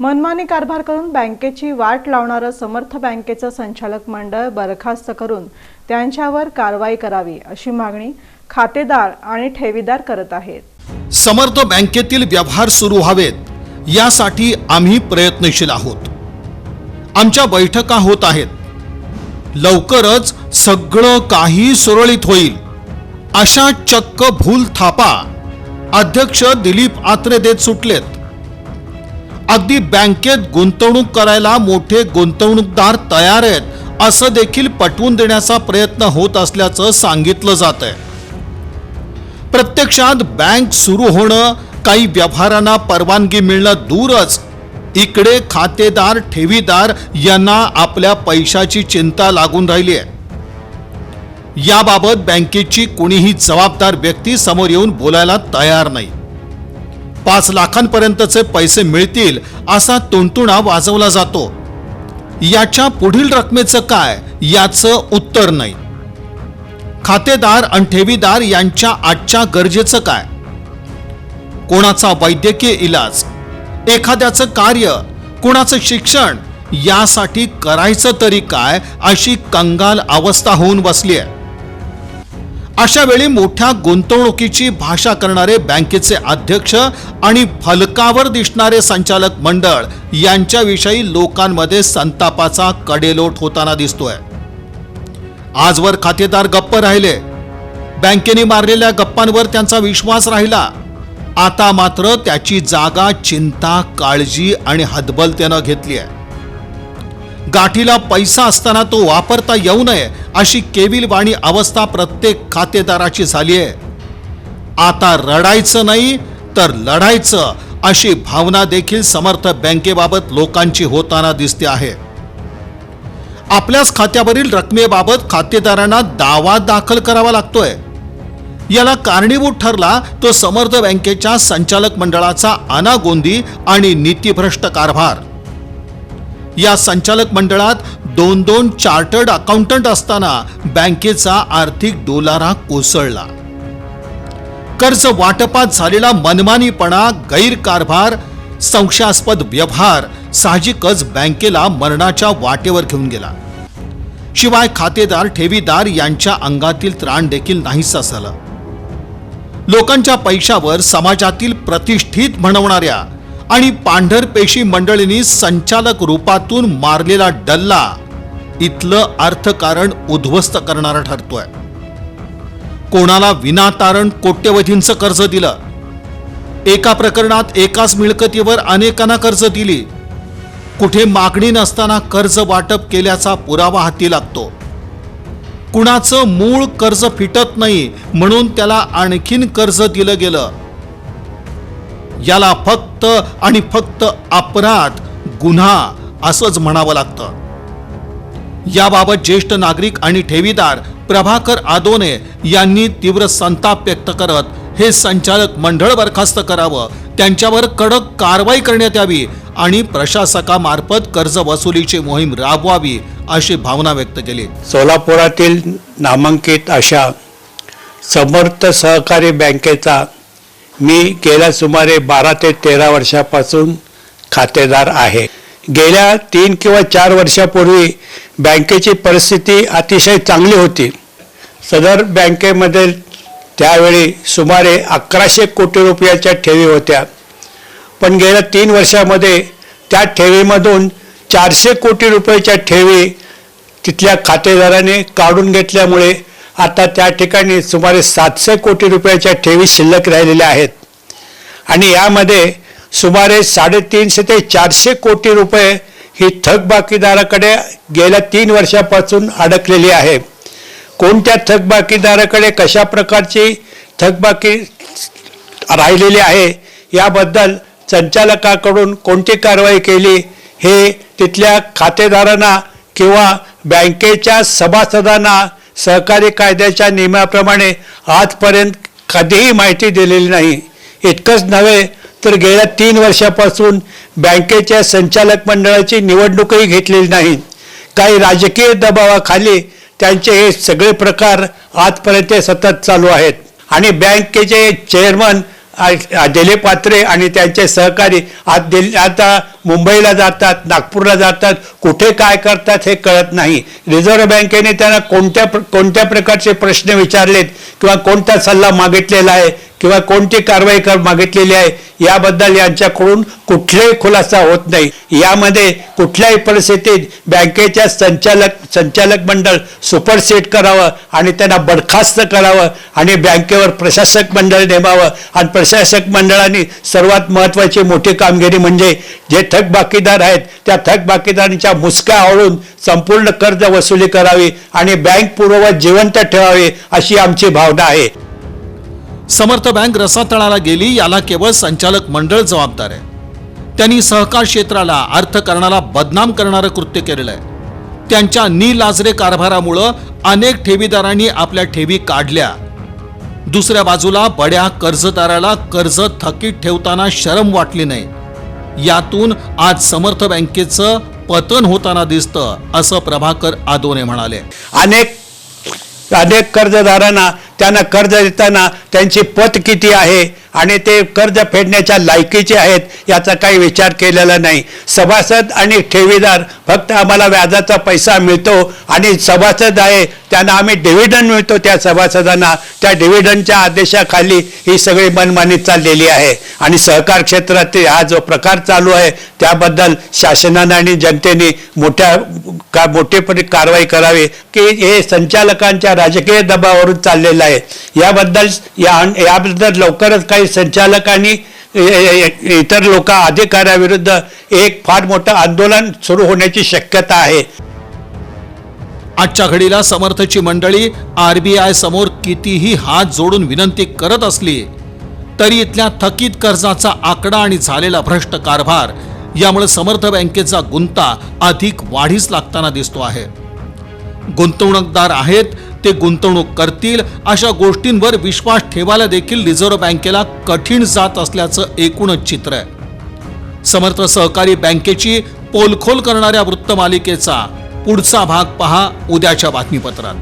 मनमानी कारभार करून बँकेची वाट लावणारं समर्थ बँकेचं संचालक मंडळ बरखास्त करून त्यांच्यावर कारवाई करावी अशी मागणी खातेदार आणि ठेवीदार करत आहेत. समर्थ बँकेतील व्यवहार सुरू व्हावेत यासाठी आम्ही प्रयत्नशील आहोत. आमच्या बैठका होत आहेत. लवकरच सगळं काही सुरळीत होईल. अशा चक्क भूल थापा अध्यक्ष दिलीप आत्रे देत सुटलेत. अगदी बँकेत गुंतवणूक करायला मोठे गुंतवणूकदार तयार आहेत असं देखील पटवून देण्याचा प्रयत्न होत असल्याचं सांगितलं जात आहे प्रत्यक्षात बँक सुरू होणं काही व्यवहारांना परवानगी मिळणं दूरच. इकडे खातेदार ठेवीदार यांना आपल्या पैशाची चिंता लागून राहिली आहे. याबाबत बँकेची कोणीही जबाबदार व्यक्ती समोर येऊन बोलायला तयार नाही. पाच लाखांपर्यंतचे पैसे मिळतील असा तुणतुणा वाजवला जातो. याच्या पुढील रकमेचं काय याचं उत्तर नाही. खातेदार आणि ठेवीदार यांच्या आजच्या गरजेचं काय? कोणाचा वैद्यकीय इलाज एखाद्याचं कार्य कोणाचं शिक्षण यासाठी करायचं तरी काय अशी कंगाल अवस्था होऊन बसली आहे अशा वेळी मोठ्या गुंतवणुकीची भाषा करणारे बँकेचे अध्यक्ष आणि फलकावर दिसणारे संचालक मंडळ यांच्याविषयी लोकांमध्ये संतापाचा कडेलोट होताना दिसतोय. आजवर खातेदार गप्प राहिले. बँकेने मारलेल्या गप्पांवर त्यांचा विश्वास राहिला. आता मात्र त्याची जागा चिंता काळजी आणि हतबलतेनं घेतली आहे गाठीला पैसा असताना तो वापरता येऊ नये अशी केविलवाणी अवस्था प्रत्येक खातेदाराची झाली आहे. आता रडायचं नाही तर लढायचं अशी भावना देखील समर्थ बँकेबाबत लोकांची होताना दिसते आहे. आपल्याच खात्यावरील रकमेबाबत खातेदारांना दावा दाखल करावा लागतोय. याला कारणीभूत ठरला तो समर्थ बँकेच्या संचालक मंडळाचा अनागोंदी आणि नीतीभ्रष्ट कारभार. या संचालक मंडळात दोन दोन चार्टर्ड अकाउंटंट असताना बँकेचा आर्थिक डोलारा कोसळला. कर्ज वाटपात झालेला मनमानीपणा गैरकारभार संशयास्पद व्यवहार साहजिकच बँकेला मरणाच्या वाटेवर घेऊन गेला. शिवाय खातेदार ठेवीदार यांच्या अंगातील त्राण देखील नाहीसा झाला. लोकांच्या पैशावर समाजातील प्रतिष्ठित म्हणवणाऱ्या आणि पांढरपेशी मंडळींनी संचालक रूपातून मारलेला डल्ला इथलं अर्थकारण उद्ध्वस्त करणारा ठरतोय. कोणाला विनातारण कोट्यवधींचं कर्ज दिलं? एका प्रकरणात एकाच मिळकतीवर अनेकांना कर्ज दिली. कुठे मागणी नसताना कर्ज वाटप केल्याचा पुरावा हाती लागतो. कुणाचं मूळ कर्ज फिटत नाही म्हणून त्याला आणखीन कर्ज दिलं गेलं. याला फक्त आणि फक्त अपराध गुन्हा असंच म्हणावं लागतं. याबाबत ज्येष्ठ नागरिक आणि ठेवीदार प्रभाकर आदोने यांनी तीव्र संताप व्यक्त करत हे संचालक मंडळ बरखास्त करावं त्यांच्यावर कडक कारवाई करण्यात यावी आणि प्रशासकामार्फत कर्ज वसुलीची मोहीम राबवावी अशी भावना व्यक्त केली. सोलापुरातील नामांकित अशा समर्थ सहकारी बँकेचा मी गेल्या सुमारे बारा ते तेरा वर्षापासून खातेदार आहे. गेल्या तीन किंवा चार वर्षापूर्वी बँकेची परिस्थिती अतिशय चांगली होती. सदर बँकेमध्ये त्यावेळी सुमारे अकराशे कोटी रुपयाच्या ठेवी होत्या. पण गेल्या तीन वर्षामध्ये त्या ठेवीमधून चारशे कोटी रुपयाच्या ठेवी तिथल्या खातेदाराने काढून घेतल्यामुळे आता त्या ठिकाणी सुमारे सातशे कोटी रुपयाच्या ठेवी शिल्लक राहिलेल्या आहेत. आणि यामध्ये सुमारे साडेतीनशे ते चारशे कोटी रुपये ही थकबाकीदाराकडे गेल्या तीन वर्षापासून अडकलेली आहे. कोणत्या थकबाकीदाराकडे कशा प्रकारची थकबाकी राहिलेली आहे याबद्दल संचालकाकडून कोणती कारवाई केली हे तिथल्या खातेदारांना किंवा बँकेच्या सभासदांना सहकारी कायद्याच्या नियमाप्रमाणे आजपर्यंत कधीही माहिती दिलेली नाही. इतकंच नव्हे तर गेल्या तीन वर्षापासून बँकेच्या संचालक मंडळाची निवडणूकही घेतलेली नाही. काही राजकीय दबावाखाली त्यांचे हे सगळे प्रकार आजपर्यंत सतत चालू आहेत. आणि बँकेचे चेअरमन आदेले पात्रे आणि त्यांचे सहकारी आज दिल्ली आता मुंबईला जातात नागपूरला जातात. कुठे काय करतात हे कळत नाही. रिझर्व्ह बँकेने त्यांना कोणत्या कोणत्या प्रकारचे प्रश्न विचारलेत किंवा कोणता सल्ला मागितलेला आहे? किंवा कोणती कारवाई कर मागितलेली आहे याबद्दल यांच्याकडून कुठलाही खुलासा होत नाही. यामध्ये कुठल्याही परिस्थितीत बँकेच्या संचालक संचालक मंडळ सुपरसेट करावं आणि त्यांना बरखास्त करावं आणि बँकेवर प्रशासक मंडळ नेमावं. आणि प्रशासक मंडळाने सर्वात महत्त्वाची मोठी कामगिरी म्हणजे जे थकबाकीदार आहेत त्या थकबाकीदारांच्या मुसक्या आवळून संपूर्ण कर्ज वसुली करावी आणि बँक पूर्ववत जिवंत ठेवावी अशी आमची भावना आहे. समर्थ बँक रसातळाला गेली याला केवळ संचालक मंडळ जबाबदार आहे. त्यांनी सहकार क्षेत्राला अर्थकारणाला बदनाम करणारं कृत्य केलेलं आहे. त्यांच्या निलाजरे कारभारामुळं अनेक ठेवीदारांनी आपल्या ठेवी काढल्या. दुसऱ्या बाजूला बड्या कर्जदाराला कर्ज थकीत ठेवताना शरम वाटली नाही. यातून आज समर्थ बँकेचं पतन होताना दिसतं असं प्रभाकर आदोने म्हणाले. अनेक अनेक कर्जदारांना त्यांना कर्ज देताना त्यांची पत किती आहे आणि ते कर्ज फेडण्याच्या लायकीचे आहेत याचा काही विचार केलेला नाही. सभासद आणि ठेवीदार फक्त आम्हाला व्याजाचा पैसा मिळतो आणि सभासद आहे त्यांना आम्ही डिव्हिडंड मिळतो त्या सभासदांना. त्या डिव्हिडंडच्या आदेशाखाली ही सगळी मनमानी चाललेली आहे. आणि सहकार क्षेत्रात हा जो प्रकार चालू आहे त्याबद्दल शासनाने आणि जनतेने मोठ्या का मोठेपणे कारवाई करावी की हे संचालकांच्या राजकीय दबावावरून चाललेलं आहे. याबद्दल या याबद्दल लवकरच काही संचालकांनी इतर लोक अधिकाऱ्याविरुद्ध एक फार मोठं आंदोलन सुरू होण्याची शक्यता आहे. आजच्या घडीला समर्थची मंडळी आरबीआय समोर कितीही हात जोडून विनंती करत असली तरी इथल्या थकीत कर्जाचा आकडा आणि झालेला भ्रष्ट कारभार यामुळे समर्थ बँकेचा गुंता अधिक वाढीस लागताना दिसतो आहे. गुंतवणूकदार आहेत ते गुंतवणूक करतील. अशा गोष्टींवर विश्वास ठेवायला देखील रिझर्व्ह बँकेला कठीण जात असल्याचं एकूणच चित्र आहे. समर्थ सहकारी बँकेची पोलखोल करणाऱ्या वृत्तमालिकेचा पुढचा भाग पहा उद्याच्या बातमीपत्रात.